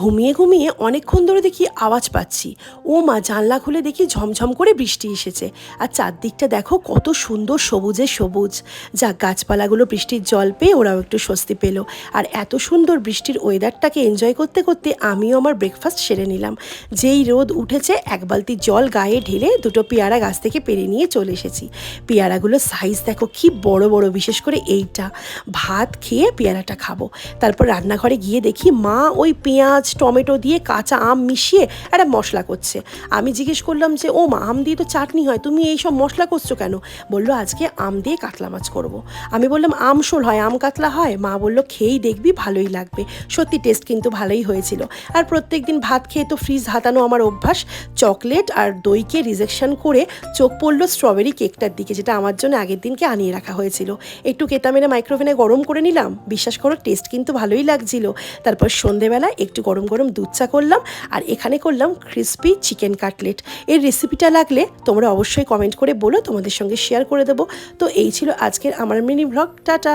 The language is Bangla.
ঘুমিয়ে ঘুমিয়ে অনেকক্ষণ ধরে দেখি আওয়াজ পাচ্ছি। ও মা, জানলা খুলে দেখি ঝমঝম করে বৃষ্টি এসেছে। আর চারদিকটা দেখো কত সুন্দর সবুজে সবুজ। যা গাছপালাগুলো বৃষ্টির জল পেয়ে ওরাও একটু স্বস্তি পেল। আর এত সুন্দর বৃষ্টির ওয়েদারটাকে এনজয় করতে করতে আমিও আমার ব্রেকফাস্ট সেরে নিলাম। যেই রোদ উঠেছে, এক বালতি জল গায়ে ঢেলে দুটো পেয়ারা গাছ থেকে পেরে নিয়ে চলে এসেছি। পেয়ারাগুলোর সাইজ দেখো কি বড় বড়, বিশেষ করে এইটা। ভাত খেয়ে পেয়ারাটা খাব। তারপর রান্নাঘরে গিয়ে দেখি মা ওই পেঁয়াজ টমেটো দিয়ে কাঁচা আম মিশিয়ে একটা মশলা করছে। আমি জিজ্ঞেস করলাম যে ও মা আম দিয়ে তো চাটনি হয়, তুমি এই সব মশলা করছ কেন? বলল, আজকে আম দিয়ে কাতলা মাছ করব। আমি বললাম, আম শোল হয়, আম কাতলা হয়? মা বলল, খেয়েই দেখবি, ভালোই লাগবে। সত্যি টেস্ট কিন্তু ভালোই হয়েছিল। আর প্রত্যেক দিন ভাত খেয়ে তো ফ্রিজ হাতানো আমার অভ্যাস। চকলেট আর দইকে রিজেকশন করে চোখ পড়ল স্ট্রবেরি কেকটার দিকে, যেটা আমার জন্য আগের দিনকে আনিয়ে রাখা হয়েছিল। একটু কেতা মেরে মাইক্রোওভেনে গরম করে নিলাম। বিশ্বাস করো টেস্ট কিন্তু ভালোই লাগছিল। তারপর সন্ধেবেলা একটু গরম গরম দুধ চা করলাম আর এখানে করলাম ক্রিসপি চিকেন কাটলেট এর রেসিপিটা লাগলে তোমরা অবশ্যই কমেন্ট করে বলো, তোমাদের সঙ্গে শেয়ার করে দেবো। তো এই ছিল আজকের আমার মিনি ব্লগ টাটা।